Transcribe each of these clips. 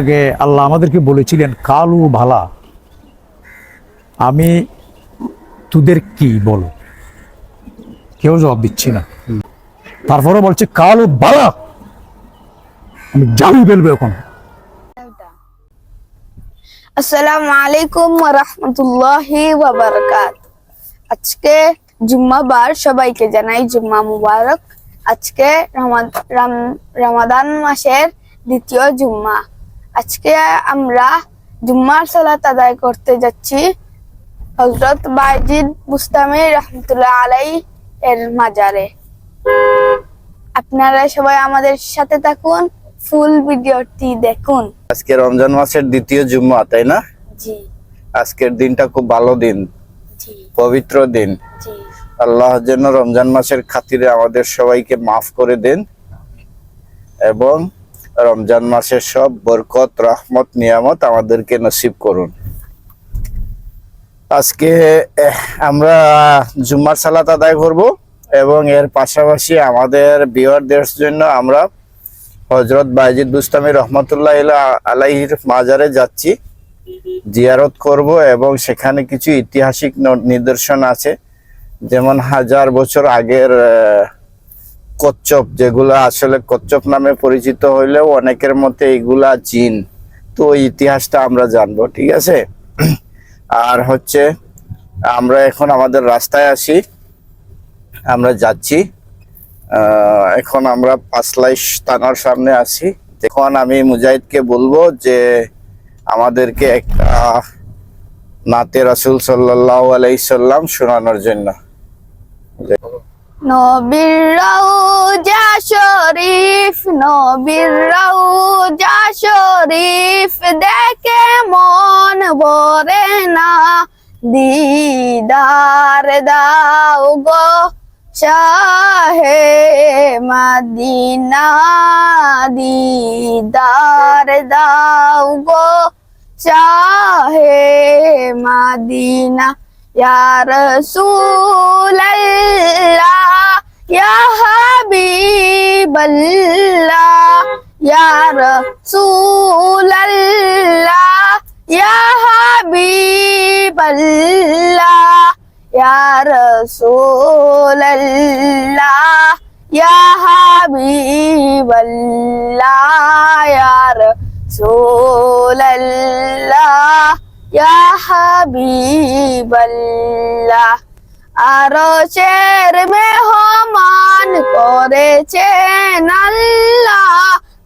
আগে আল্লাহ আমাদেরকে বলেছিলেন, কালু ভালা, আমি তোদের কি বলো? কেউ জবাব দিচ্ছি না। তারপরে বলছে, কালু বালা আমি জানি ফেলব এখন। আসসালামু আলাইকুম ওয়া রাহমাতুল্লাহি ওয়া বারাকাত। আজকে জুম্মাবার সবাইকে জানাই জুম্মা মুবারক। আজকে রমাদ- রাম- রমাদান মাসের দ্বিতীয় জুম্মা। আজকে আমরা জুম্মার সালাত আদায় করতে যাচ্ছি। হজরত বাইজিদ বুস্তামি রহমতুল্লাহ আলাই এর মাজারে। আপনারা সবাই আমাদের সাথে থাকুন ফুল ভিডিওটি দেখুন। আজকে রমজান মাসের দ্বিতীয় জুম্মা তাই না? জি। আজকের দিনটা খুব ভালো দিন জি। পবিত্র দিন। জি। আল্লাহ যেন রমজান মাসের খাতিরে আমাদের সবাইকে মাফ করে দেন এবং রমজান মাসের সব বরকত, রহমত, নিয়ামত আমাদেরকে নসিব করুন। আজকে আমরা জুম্মার সালাত আদায় করব এবং এর পাশাপাশি আমাদের বিয়ারদের জন্য আমরা হজরত বাইজিদ বুস্তামি রহমতুল্লাহ আলাইহির মাজারে যাচ্ছি, জিয়ারত করব এবং সেখানে কিছু ঐতিহাসিক নিদর্শন আছে। যেমন হাজার বছর আগের কচ্ছপ, যেগুলো আসলে কচ্ছপ নামে পরিচিত হইলেও অনেকের মতে এগুলা জিন। তো ওই ইতিহাসটা আমরা জানব, ঠিক আছে? আর হচ্ছে, আমরা এখন আমাদের রাস্তায় আসি। আমরা যাচ্ছি। এখন আমরা পাঁচলাইশ থানার সামনে আছি এখন আমি মুজাহিদকে বলব যে, আমাদেরকে একটা নাতে রাসুল সাল্লাহ আলাইসাল্লাম শোনানোর জন্য। নবীর রওজা শরীফ, নবীর রওজা শরীফ দেখে মন ভরে না। দিদার দাও গো শাহে মাদিনা, দিদার দাও গো শাহে মাদিনা। யார சூழல்லா யாஹபீபல்லா யார சூழல்லா யாஹபீபல்லா யார சூழல்லா யாஹபீபல்லா யார சூழல்லா ইয়া হাবিবাল্লাহ, আরশের মেহমান করেছেন আল্লাহ।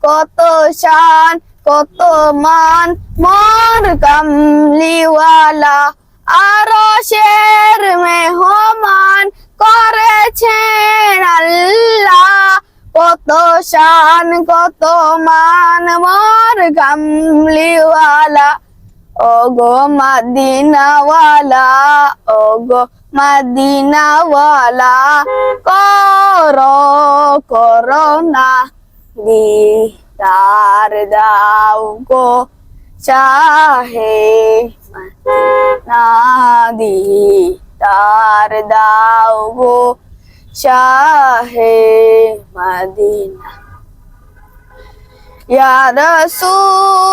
কত শান, কত মান মোর কামলিওয়ালা। আরশের মেহমান করেছেন আল্লাহ। কত শান, কত মান মোর গামলিওয়ালা ওগো মাদিনাওয়ালা ওগো মাদিনাওয়ালা, কর করোনা দিদার দাও গো চাহে না দিদার দাও গো চাহে মদিনা। ইয়া রাসূলাল্লাহ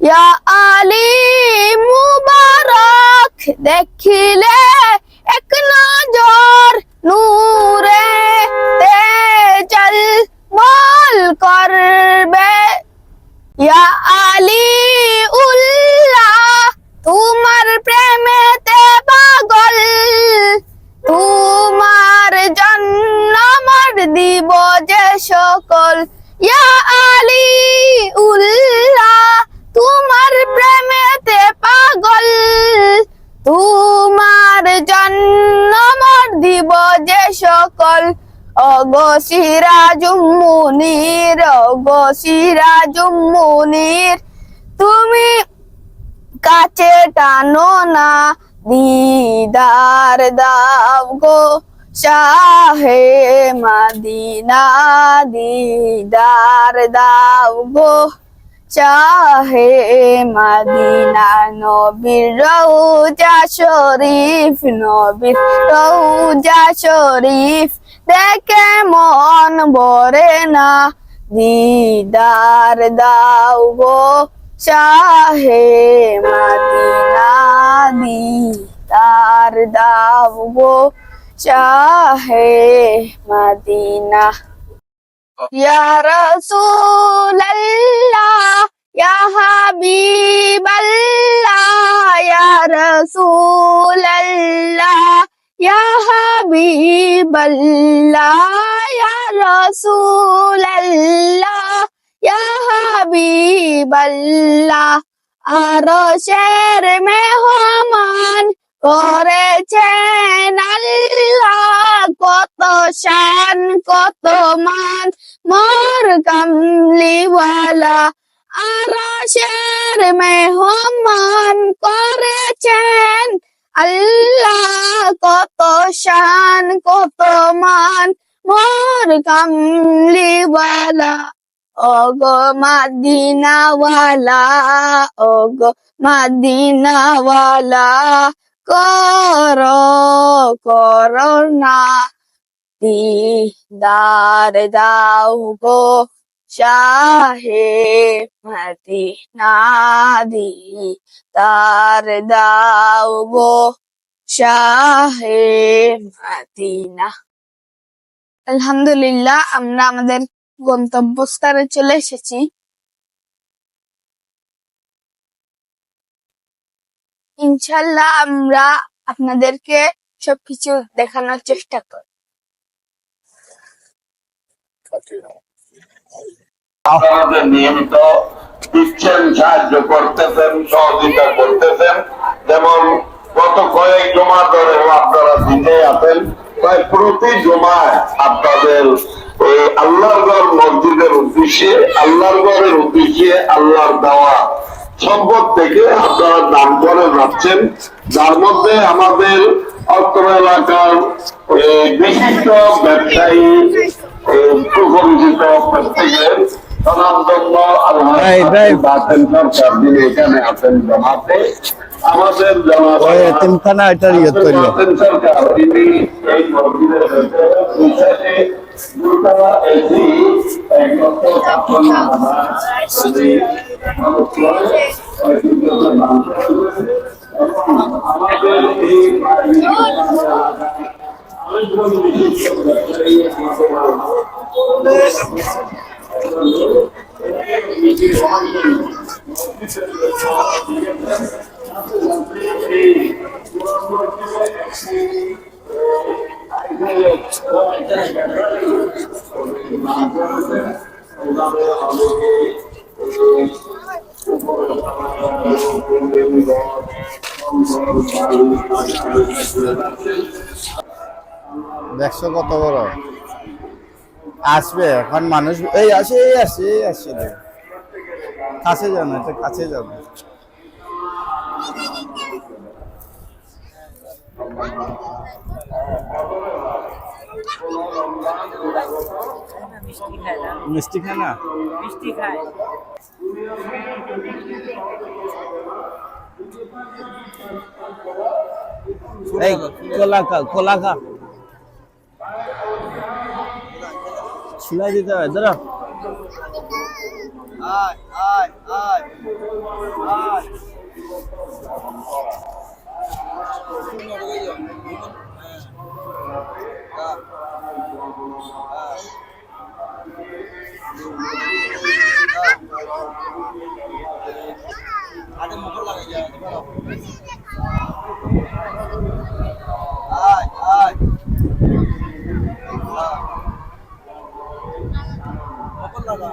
Ya Ali মুবারক দেখিলে এক নজর সিরাজুম মুনির অগো সিরাজুম মুনির। তুমি কাছে টানো না, দিদার দাও গো শাহে মাদিনা, দিদার দাও গো চাহে মাদিনা। নবীর রৌজা শরীফ, নবীর রৌজা শরীফ দেখে মন ভরে না। দিদার দাও গো চাহে মাদিনা, দিদার দাও গো চাহে মাদিনা। ইয়া রাসূলুল্লাহ, ইয়া হাবিবাল্লাহ, ইয়া রাসূলুল্লাহ। يا رسول الله يا حبيب الله يا رسول الله يا حبيب الله আরশের মেহমান করেছেন আল্লাহ কত শান কত মান মোর কামলিওয়ালা আরশের মেহমান করেছেন আল্লাহ কত শান, কত মান, মোর কামলিওয়ালা ওগো মাদিনাওয়ালা ওগো মাদিনাওয়ালা, করো করোনা দিদার দাও গো শাহে মদিনা দিদার দাও গো শাহে মদিনা আলহামদুলিল্লাহ আমরা আমাদের গন্তব্যস্থানে চলে এসেছি। ইনশাল্লাহ আমরা আপনাদেরকে সবকিছু দেখানোর চেষ্টা করব আপনাদের নিয়মিত দিচ্ছেন, সাহায্য করতেছেন, সহযোগিতা করতেছেন। যেমন গত কয়েক জমা ধরে আপনারা দিতে আছেন প্রতি জমায় আপনাদের এই আল্লাহর ঘর মসজিদের উদ্দেশ্যে, আল্লাহর ঘরের উদ্দেশ্যে আল্লাহর দেওয়া সম্পদ থেকে আপনারা দান করে যাচ্ছেন। যার মধ্যে আমাদের অত্র এলাকার বিশিষ্ট ব্যবসায়ী সুপরিচিত প্রত্যেকের আমাদের এতিমখানা এটার ইয়ে তৈরি। আমাদের এই আমাদের দেখছ কত বড়? আসবে এখন মানুষ এই আসে এই আসে এই আসে কাছে যাবে এটা কাছে যাবে মিষ্টি খায় না? মিষ্টি খায়। এই কোলা খা কোলা খা। ছিলাই দিতে হবে দাঁড়া আয় আয় আয় আয় আরে মুখে লাগে যায় আয় আয় মুখে লাগা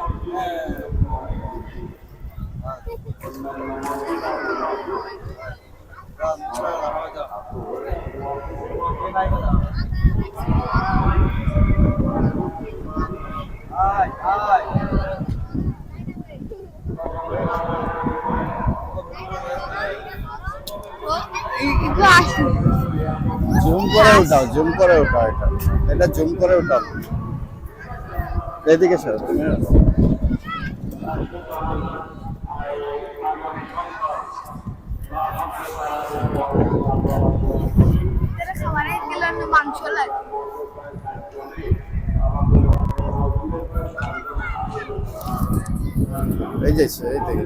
আয় আয় একটু আসি জুম করে উঠাও জুম করে উঠাও এটা। এটা জুম করে উঠাও। এদিকে মাংস লাগে। এই যে এই দেখে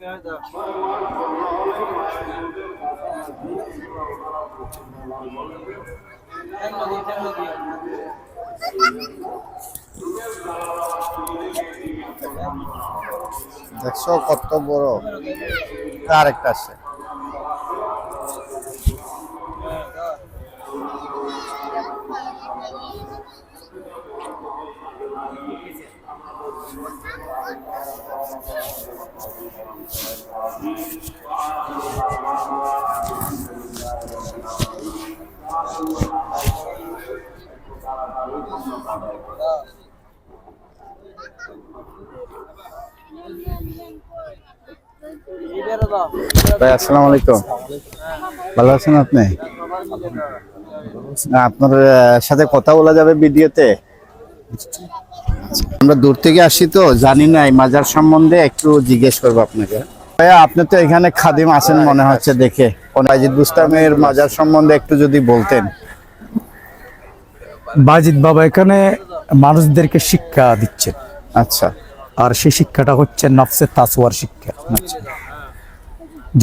ডর দেখছ কত বড় আর একটা আছে ভাই আসসালামু আলাইকুম। ভালো আছেন আপনি? আপনার সাথে কথা বলা যাবে ভিডিওতে? আমরা দূর থেকে আসি তো জানি না এই মাজার সম্বন্ধে একটু জিজ্ঞেস করব আপনাকে। ভাইয়া আপনি তো এখানে খাদিম আছেন মনে হচ্ছে দেখে। অনাজিদ বুস্তামের মাজার সম্বন্ধে একটু যদি বলতেন। বাজিদ বাবা এখানে মানুষদেরকে শিক্ষা দিচ্ছেন। আচ্ছা। আর সেই শিক্ষাটা হচ্ছে নফসে তাসওয়ার শিক্ষা।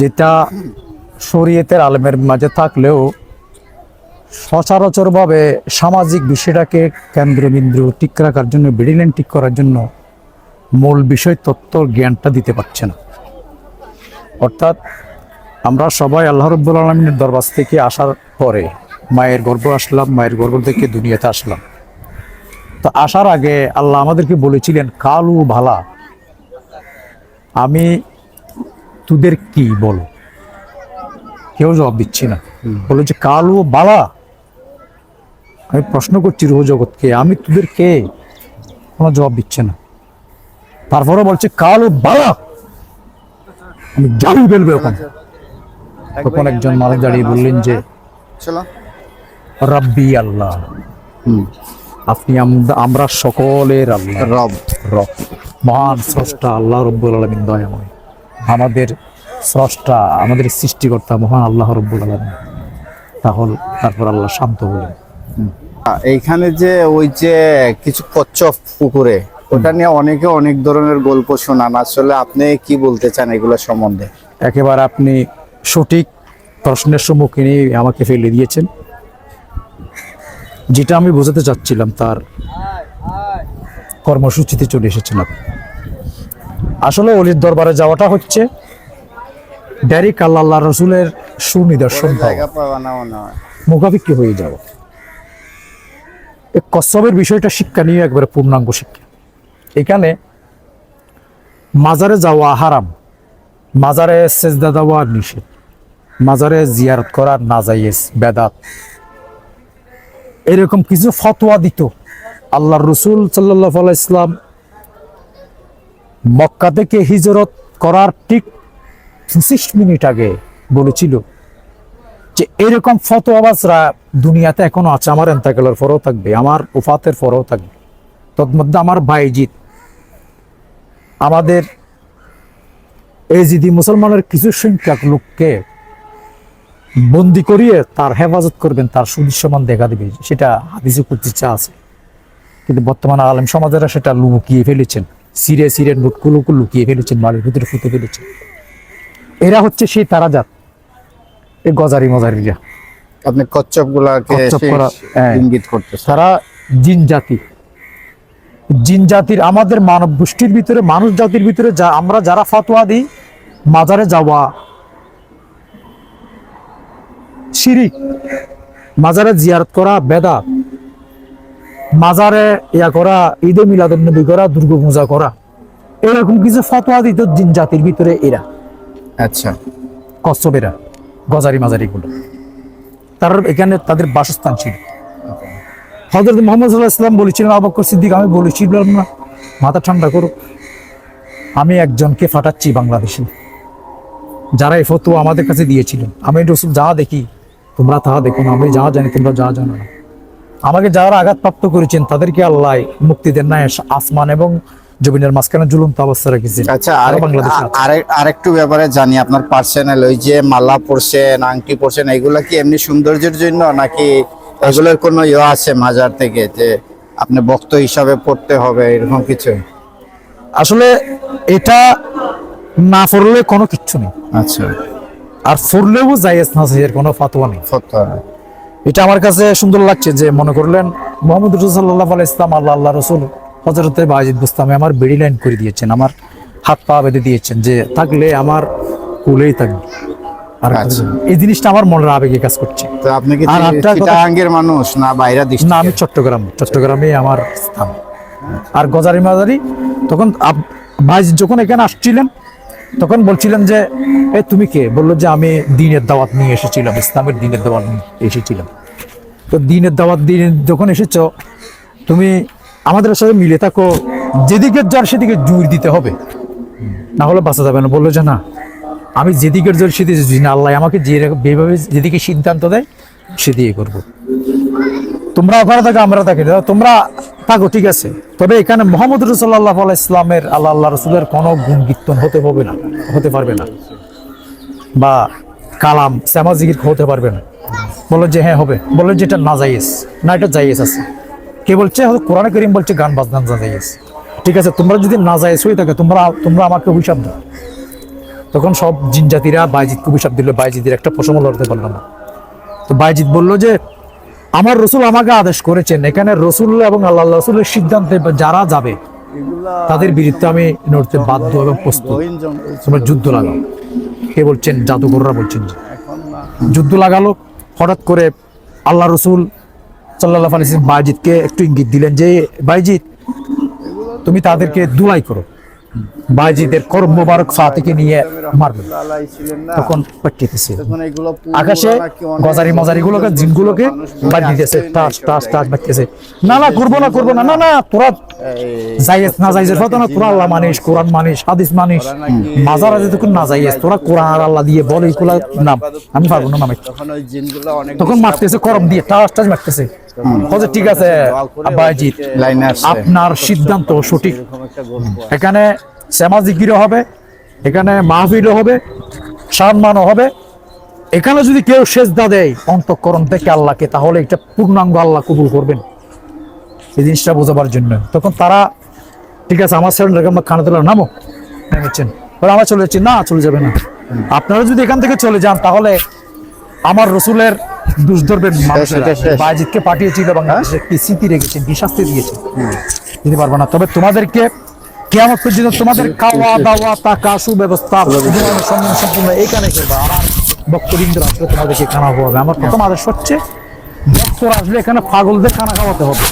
যেটা শরীয়তের আলমের মাঝে থাকলেও সচরাচরভাবে সামাজিক বিষয়টাকে কেন্দ্রবিন্দু ঠিক রাখার জন্য বিডিলেন ঠিক করার জন্য মূল বিষয় তত্ত্ব জ্ঞানটা দিতে পারছে না। অর্থাৎ আমরা সবাই আল্লাহ রব্বুল আলমিনের দরবার থেকে আসার পরে মায়ের গর্ব আসলাম, মায়ের গর্ব থেকে দুনিয়াতে আসলাম। তো আসার আগে আল্লাহ আমাদেরকে বলেছিলেন কালু ভালা আমি তোদের কি বল? কেউ জবাব দিচ্ছি না। বলে যে কালু বালা আমি প্রশ্ন করছি রুহ জগৎকে আমি তোদের কে? কোনো জবাব দিচ্ছে না। তারপরে বলছে কালু বালা আমি জানি ফেলবে ওখানে তখন একজন মানুষ দাঁড়িয়ে বললেন যে চলো। রাব্বি আল্লাহ। হুম। আপনি আমরা সকলের আল্লাহ। রব। রব। মহান স্রষ্টা আল্লাহ রব্বুল আলমিন দয়াময়। আমাদের স্রষ্টা আমাদের সৃষ্টিকর্তা মহান আল্লাহ রব্বুল আলমিন। তাহলে তারপর আল্লাহ শান্ত হলেন। এইখানে যে ওই যে কিছু কচ্ছপ পুকুরে ওটা নিয়ে অনেকে অনেক ধরনের গল্প শোনান। আসলে আপনি কি বলতে চান এগুলো সম্বন্ধে? একেবারে আপনি সঠিক প্রশ্নের সম্মুখীন আমাকে ফেলে দিয়েছেন। যেটা আমি বোঝাতে চাচ্ছিলাম তার কর্মসূচিতে চলে এসেছিলাম আসলে অলির দরবারে যাওয়াটা হচ্ছে ডাইরেক্ট আল্লাহ রসুলের সুনিদর্শন না মনে হয়। যাওয়া। এই কচ্ছপের বিষয়টা শিক্ষা নিয়ে একবারে পূর্ণাঙ্গ শিক্ষা। এখানে মাজারে যাওয়া হারাম মাজারে সেজদা দেওয়া নিষেধ মাজারে জিয়ারত করা নাজাইয়েস বেদাত। এরকম কিছু ফতোয়া দিত। আল্লাহর রসুল সাল্লাহ ইসলাম মক্কা থেকে হিজরত করার ঠিক পঁচিশ মিনিট আগে বলেছিল যে, এরকম ফতোয়াবাজরা দুনিয়াতে এখনও আছে, আমার এন্তাকালের পরেও থাকবে, আমার উফাতের পরেও থাকবে। তৎমধ্যে আমার বাইজিৎ আমাদের এই যদি মুসলমানের কিছু সংখ্যক লোককে বন্দি করিয়ে তার হেফাজত করবেন তার সুদৃশ্যমান দেখা দিবে সেটা হাদিসে কুচিচা আছে। কিন্তু বর্তমানে আলেম সমাজেরা সেটা লুকিয়ে ফেলেছেন। সিরে সিরে নোটগুলোকে লুকিয়ে ফেলেছেন মালের ভিতরে ফুটে ফেলেছেন। এরা হচ্ছে সেই তারা তারাজাত এই গজারি মজারিরা। আপনি কচ্ছপ গুলাকে হ্যাঁ। ইঙ্গিত করতেছেন। তারা জিন জাতি। জিন জাতির আমাদের মানব গোষ্ঠীর ভিতরে মানুষ জাতির ভিতরে যা আমরা যারা ফতোয়া দিই মাজারে যাওয়া শিরিক। মাজারে জিয়ারত করা বেদা। মাজারে ইয়া করা ঈদে মিলাদ নবী করা দুর্গা পূজা করা। এরকম কিছু ফতোয়া দিত জিন জাতির ভিতরে এরা। আচ্ছা। কচ্ছপেরা গজারি মাজারি গুলো তার এখানে তাদের বাসস্থান ছিল। হজরত মোহাম্মদ ইসলাম বলেছিলেন আবু সিদ্দিক আমি বলেছিলাম না মাথা ঠান্ডা করুক আমি একজনকে ফাটাচ্ছি বাংলাদেশে। যারা এই ফটো আমাদের কাছে দিয়েছিল আমি রসুল যা দেখি তোমরা তাহা দেখো না আমি যা জানি তোমরা যা জানো না। আমাকে যারা আঘাতপ্রাপ্ত করেছেন তাদেরকে আল্লাহ মুক্তি দেন না আসমান এবং জমিনের মাঝখানে ঝুলন্ত অবস্থা রেখেছেন। আচ্ছা আরও আরেকটু ব্যাপারে জানি আপনার পার্সোনাল ওই যে মালা পরছেন আংটি পরছেন এগুলা কি এমনি সৌন্দর্যের জন্য নাকি এগুলোর কোনো ইয়ে আছে মাজার থেকে যে আপনি বক্ত হিসাবে পড়তে হবে এরকম কিছু? আসলে এটা না পড়লে কোনো কিচ্ছু নেই। আচ্ছা। আর পড়লেও জায়েজ না এর কোনো ফাতোয়া নেই। ফতো এটা আমার কাছে সুন্দর লাগছে যে মনে করলেন মোহাম্মদ রসুল্লাহ আল ইসলাম আল্লাহ আল্লাহ রসুল হজরতে বাজিদ বুস্তামে আমার বেড়ি লাইন করে দিয়েছেন আমার হাত পা বেঁধে দিয়েছেন যে থাকলে আমার কুলেই থাকবে। আর আচ্ছা। এই জিনিসটা আমার মনের আবেগে কাজ করছে। তো আপনি কি চিটাঙ্গের মানুষ না বাইরা দৃষ্টি না আমি চট্টগ্রাম চট্টগ্রামে আমার স্থান। আর গজারি মাজারি তখন ভাই যখন এখানে আসছিলেন তখন বলছিলেন যে, এ, তুমি কে? বলল যে, আমি দিনের দাওয়াত নিয়ে এসেছিলাম, ইসলামের দিনের দাওয়াত নিয়ে এসেছিলাম। তো দিনের দাওয়াত দিন যখন এসেছ, তুমি আমাদের সাথে মিলে থাকো, যেদিকে যার সেদিকে জোর দিতে হবে। না হলে বাঁচা যাবে না। বলল যে, না, আমি যেদিকের জোর সেদিকে না। আল্লাহ আমাকে যে যেভাবে, যেদিকে সিদ্ধান্ত দেয় সেদিকে করব। তোমরা ওখানে থাকো, আমরা থাকি। তোমরা থাকো, ঠিক আছে। তবে এখানে মোহাম্মদ রসুল্লাহ ইসলামের আল্লাহ আল্লাহ রসুলের কোনো গুণ কীর্তন হতে হবে না, হতে পারবে না। বা কালাম শ্যামাজিগির হতে পারবে না। বলল যে হ্যাঁ হবে। বলল যে, এটা না যাইয়েস না, এটা যাইয়েস আছে। কে বলছে? কোরআন করিম বলছে, গান বাজনা না যাইয়েস ঠিক আছে, তোমরা যদি না যাইয়েস হয়ে থাকে, তোমরা তোমরা আমাকে অভিশাপ দাও। তখন সব জিন জাতিরা বাইজিৎকে অভিশাপ দিল। বাইজিদের একটা প্রসঙ্গ লড়তে পারল না। তো বাইজিৎ বলল যে আমার রসুল আমাকে আদেশ করেছেন, এখানে রসুল এবং আল্লাহ রসুলের সিদ্ধান্তে যারা যাবে, তাদের বিরুদ্ধে আমি নড়তে বাধ্য এবং প্রস্তুত। তোমরা যুদ্ধ লাগাও। কে বলছেন? জাদুঘররা বলছেন যুদ্ধ লাগালো, হঠাৎ করে আল্লাহ রসুল সাল্লাহ আলিস বাইজিৎকে একটু ইঙ্গিত দিলেন যে বাইজিৎ তুমি তাদেরকে দুলাই করো। বাইজিদের কর্ম মোবারক ফা থেকে নিয়ে মারবে। তখন পাঠিয়েছে আকাশে গজারি মজারি গুলোকে জিনগুলোকে বাদ দিতেছে। টাস টাস টাস বাড়তেছে। না না করব না করব না না না তোরা যাইয়েস না যাইয়েস হতো না তোরা আল্লাহ মানিস কোরআন মানিস হাদিস মানিস। মাজার আছে তখন না যাইয়েস তোরা কোরআন আর আল্লাহ দিয়ে বলে এগুলা নাম। আমি পারব না নামে তখন ওই জিনগুলো অনেক তখন মারতেছে করম দিয়ে টাস টাস মারতেছে। বলছে ঠিক আছে আব্বাজিৎ আপনার সিদ্ধান্ত সঠিক। এখানে শ্যামাজিকিরও হবে এখানে মাহফিলও হবে সম্মানও হবে। এখানে যদি কেউ সেজদা দেয় অন্তঃকরণ থেকে আল্লাহকে তাহলে এটা পূর্ণাঙ্গ আল্লাহ কবুল করবেন এই জিনিসটা বোঝাবার জন্য। তখন তারা ঠিক আছে আমার সেভেন রেখে আমরা খানা তোলা নামো নেমেছেন। বলে আমরা চলে যাচ্ছি না চলে যাবে না। আপনারা যদি এখান থেকে চলে যান তাহলে আমার রসুলের দুষ ধরবেন মানুষেরা। সেটা শেষ। বাজিদকে পাঠিয়েছিল বাংলাদেশে কি স্মৃতি রেখেছেন কি শাস্তি দিয়েছেন। দিতে পারব না। তবে তোমাদেরকে কেমন পর্যন্ত তোমাদের খাওয়া দাওয়া টাকা সুব্যবস্থা সম্পূর্ণ এখানে করবে আমার বক্তবৃন্দ আসলে তোমাদেরকে খানা খাওয়াবে। আমার প্রথম আদেশ হচ্ছে বক্তরা আসলে এখানে পাগলদের খানা খাওয়াতে হবে।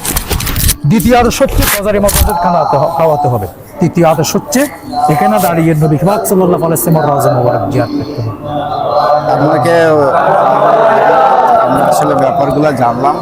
দ্বিতীয় আদেশ হচ্ছে বাজারি মজাদের হ- খাওয়াতে হবে। তৃতীয় আদেশ হচ্ছে এখানে দাঁড়িয়ে নবী বাক সাল্লাহ আলাইসলাম রাজা মোবারক জিয়াদ করতে হবে। আপনাকে আমরা আসলে ব্যাপারগুলো জানলাম।